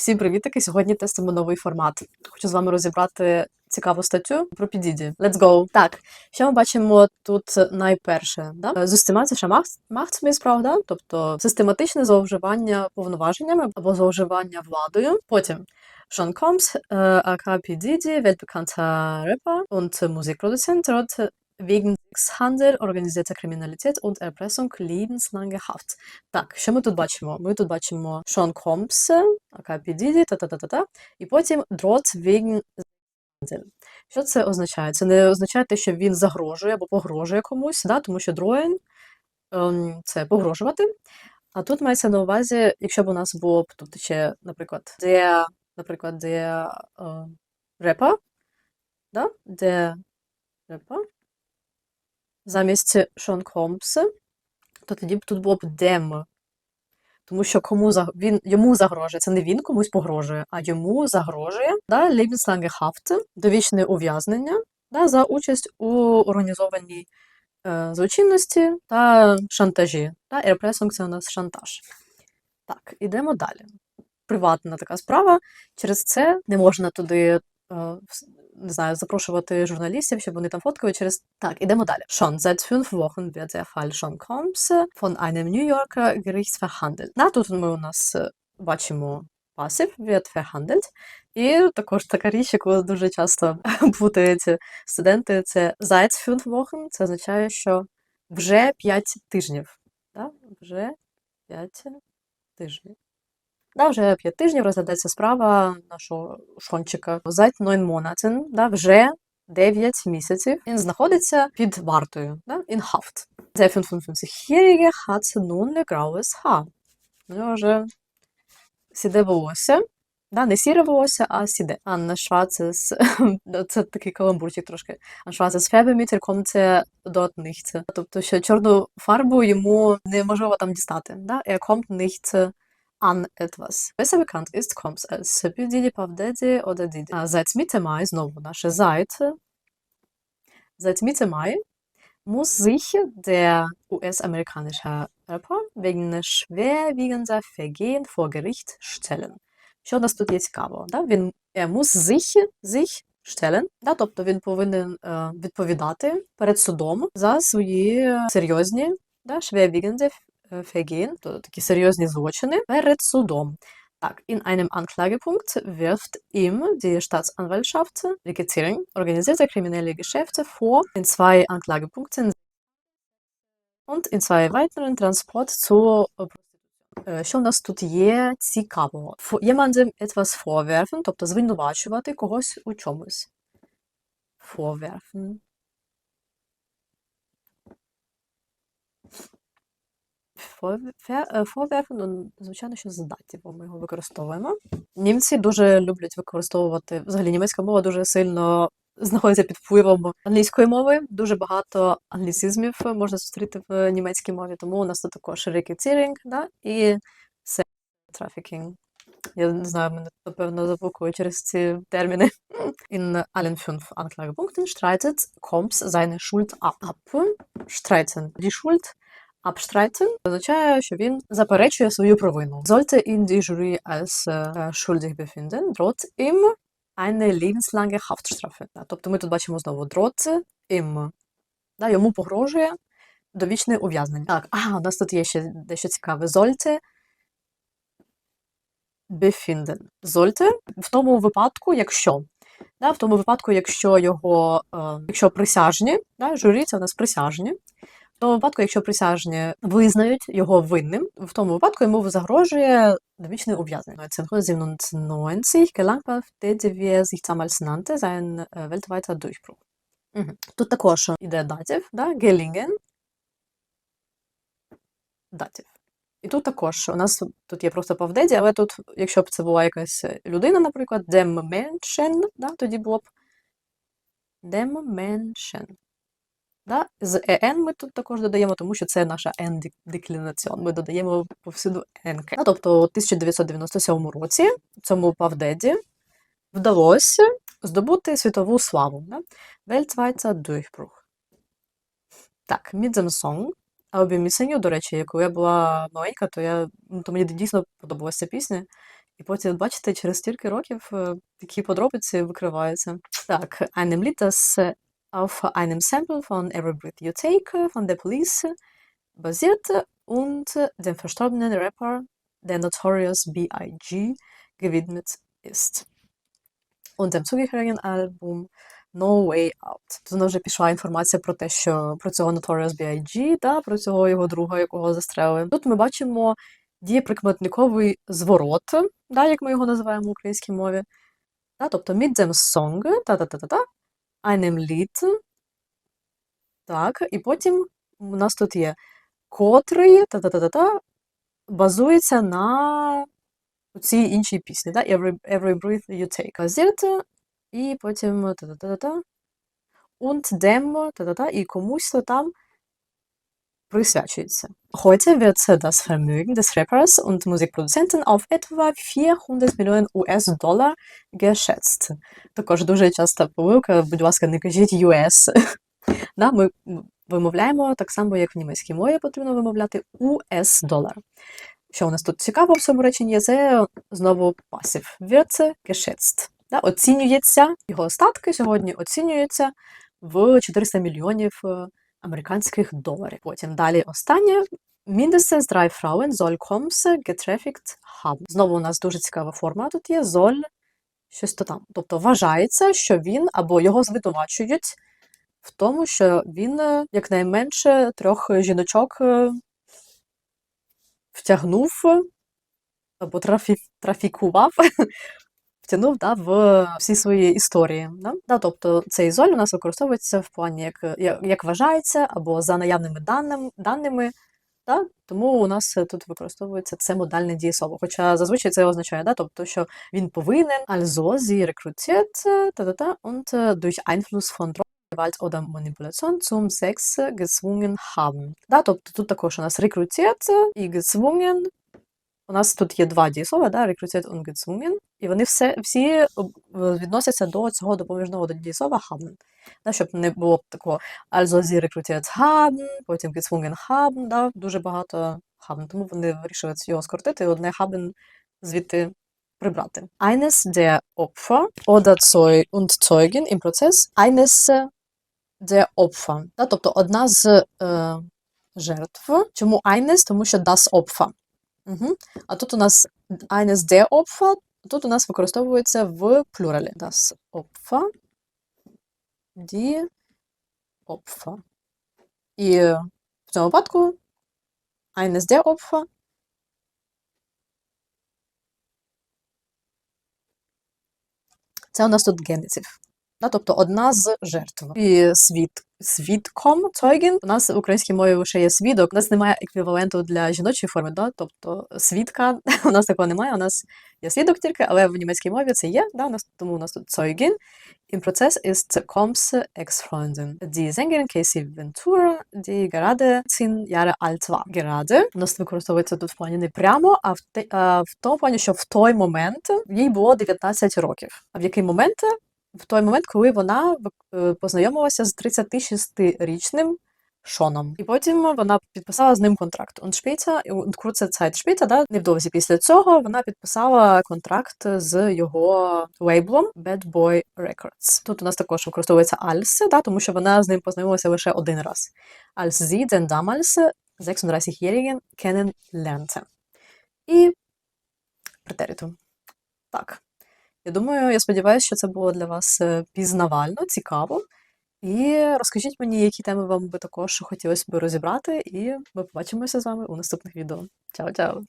Всім привітики! Сьогодні тестимо новий формат. Хочу з вами розібрати цікаву статтю про підіді. Let's go! Так, що ми бачимо тут найперше? Да? Махтсміс, правда? Тобто систематичне зловживання повноваженнями або зловживання владою. Потім Sean Combs, äh, aka P. Diddy, weltbekannter Rapper und Musikproduzent, wegen Sexhandel, organisierter Kriminalität und Erpressung lebenslange Haft. Так, що ми тут бачимо? Ми тут бачимо Шон Компс. Diddy, та-та-та-та-та, і потім droht wegen Sexhandel. Що це означає? Це не означає те, що він загрожує або погрожує комусь, да? тому що drohen ем, – це погрожувати. А тут мається на увазі, якщо б у нас було б тут ще, наприклад, де наприклад, де е, репа, да? де репа, замість Шон Компса, то тоді б тут було б дем. Тому що кому за... він, йому загрожує, це не він комусь погрожує, а йому загрожує да, Haft, довічне ув'язнення да, за участь у організованій е, злочинності та шантажі. Да, Ерпресунг це у нас шантаж. Так, ідемо далі приватна така справа. Через це не можна туди. Е, не знаю, запрошувати журналістів, щоб вони там фоткали через. Так, ідемо далі. Schon seit fünf Wochen wird der Fall Sean Combs von einem New Yorker Gericht verhandelt. На тут ми у нас е, бачимо пасив wird verhandelt. І також така річ, яку дуже часто плутають студенти, це seit fünf Wochen. Це означає, що вже 5 тижнів. Да? Вже 5 тижнів. Да, вже 5 тижнів розглядається справа нашого шончика. Seit neun Monaten, да, вже 9 місяців. Він знаходиться під вартою, да, in Haft. Der 55-jährige hat nun graues Haar. У нього вже сіде волосся. Да, не сіре волосся, а сіде. Анна Швацес, це такий каламбурчик трошки. Анна Швацес Фебемітер комце dort nicht. Тобто, що чорну фарбу йому неможливо там дістати. Да? Er kommt nicht an etwas. Besser bekannt ist Combs als Didi, Puff Daddy oder Didi. Seit Mitte Mai, znowu nasze Seite, seit Mitte Mai muss sich der US-amerikanische Rapper wegen schwerwiegender Vergehen vor Gericht stellen. Що у нас тут є цікавого? Да? Він er muss sich, sich stellen, да? тобто він повинен е, відповідати перед судом за свої серйозні да, schwerwiegende Vergehen, то такі серйозні злочини перед судом. Так, in einem Anklagepunkt wirft ihm die Staatsanwaltschaft Racketeering, organisierte kriminelle Geschäfte vor, in zwei Anklagepunkten und in zwei weiteren Transport zur Що в нас тут є цікавого? Jemandem etwas vorwerfen, тобто звинувачувати когось у чомусь. Vorwerfen. Vorwerfen, ну, звичайно, що з датівом ми його використовуємо. Німці дуже люблять використовувати, взагалі німецька мова дуже сильно знаходиться під впливом англійської мови. Дуже багато англіцизмів можна зустріти в німецькій мові, тому у нас тут також рекетірінг да, і трафікінг. Я не знаю, мене напевно заблокує через ці терміни. In allen fünf Anklagepunkten streitet Combs seine Schuld ab. Streiten die Schuld Abstreiten означає, що він заперечує свою провину. Sollte ihn die Jury als äh, schuldig befinden, droht ihm eine lebenslange. Тобто ми тут бачимо знову droht ihm. Да, йому погрожує довічне ув'язнення. Так, а, у нас тут є ще дещо цікаве. Sollte befinden. Sollte в тому випадку, якщо. Да, в тому випадку, якщо його, е, якщо присяжні, да, журі це у нас присяжні, тому випадку, якщо присяжні визнають його винним, в тому випадку йому загрожує довічне ув'язнення. 1997 gelang Teddy, wie sich damals nannte, sein weltweiter Durchbruch. Угу. Тут також іде датів, да? gelingen. Датів. І тут також у нас тут є просто павдеді, але тут, якщо б це була якась людина, наприклад, dem Menschen, да, тоді було б dem Menschen. Да? З ен ми тут також додаємо, тому що це наша N-деклінаціон. Ми додаємо повсюду енки. А, тобто у 1997 році цьому Павдеді вдалося здобути світову славу. Да? Weltweiter Durchbruch. Так, Song. А обі місеню, до речі, коли я була маленька, то я, ну, то мені дійсно подобалася пісня. І потім, бачите, через стільки років е, такі подробиці викриваються. Так, äh, auf einem Sample von Every Breath You Take äh, von der Police basierte und äh, dem verstorbenen Rapper, der Notorious B.I.G. gewidmet ist. Und dem zugehörigen Album No Way Out. Тут вже пішла інформація про те, що про цього Notorious B.I.G., да, про цього його друга, якого застрелили. Тут ми бачимо дієприкметниковий зворот, да, як ми його називаємо в українській мові. Да, тобто mit dem Song, та-та-та-та-та, einem Lied, так, і потім у нас тут є котрий, та-та-та-та-та, базується на цій іншій пісні, да? Every, Every Breath You Take. Basierte, і потім та-та-та-та, und dem, та-та-та, і комусь то там присвячується. Heute wird das Vermögen des Rappers und Musikproduzenten auf etwa 400 Millionen US-Dollar geschätzt. Також дуже часта помилка, будь ласка, не кажіть US. Да, ми вимовляємо так само, як в німецькій мові потрібно вимовляти US-долар. Що у нас тут цікаво в цьому реченні, це знову пасів. Wird geschätzt. Да, оцінюється, його остатки сьогодні оцінюються в 400 мільйонів е, американських доларів. Потім далі останнє. Mindestens drei Frauen soll Koms getrafficked haben. Знову у нас дуже цікава форма тут є. Soll щось то там. Тобто вважається, що він або його звинувачують в тому, що він е, якнайменше трьох жіночок е, втягнув або трафі... трафікував, втягнув да, в всі свої історії. Да? Да, тобто цей золь у нас використовується в плані як, як, як вважається, або за наявними даним, даними. Да? Тому у нас тут використовується це модальне дієслово. Хоча зазвичай це означає, да? тобто, що він повинен also sie rekrutiert та-та-та, und äh, durch Einfluss von Gewalt oder Manipulation zum Sex gezwungen haben. Да? Тобто тут також у нас rekrutiert і gezwungen. У нас тут є два дієслова, да? und gezwungen, і вони все, всі відносяться до цього допоміжного дієслова haben. Да? Щоб не було такого also sie rekrutiert haben, потім gezwungen haben, да? дуже багато haben. Тому вони вирішили його скоротити одне haben звідти прибрати. Eines der Opfer oder Zeu und Zeugin im Prozess eines der Opfer. Да? Тобто одна з е, жертв. Чому eines? Тому що das Opfer. Угу. А тут у нас eines der Opfer, тут у нас використовується в плюралі. Das Opfer, die Opfer. І в цьому випадку eines der Opfer Це у нас тут генетив. Тобто одна з жертв. І свід, свідком Zeugin у нас в українській мові лише є свідок. У нас немає еквіваленту для жіночої форми, да? тобто свідка у нас такого немає. У нас є свідок тільки, але в німецькій мові це є. Да? У нас, тому у нас тут Zeugin. Im Prozess ist Combs Ex-Freundin, die Sängerin Casey Ventura, die gerade 10 Jahre alt war. Gerade у нас використовується тут в плані не прямо, а в, те, а в тому плані, що в той момент їй було 19 років. А в який момент? В той момент, коли вона е, познайомилася з 36-річним Шоном. І потім вона підписала з ним контракт. Später, да, невдовзі після цього вона підписала контракт з його лейблом Bad Boy Records. Тут у нас також використовується Als, да, тому що вона з ним познайомилася лише один раз. Als sie den damals 36-jährigen kennenlernte. І претериту. Так. Я думаю, я сподіваюся, що це було для вас е, пізнавально, цікаво. І розкажіть мені, які теми вам би також хотілося б розібрати, і ми побачимося з вами у наступних відео. Чао-чао!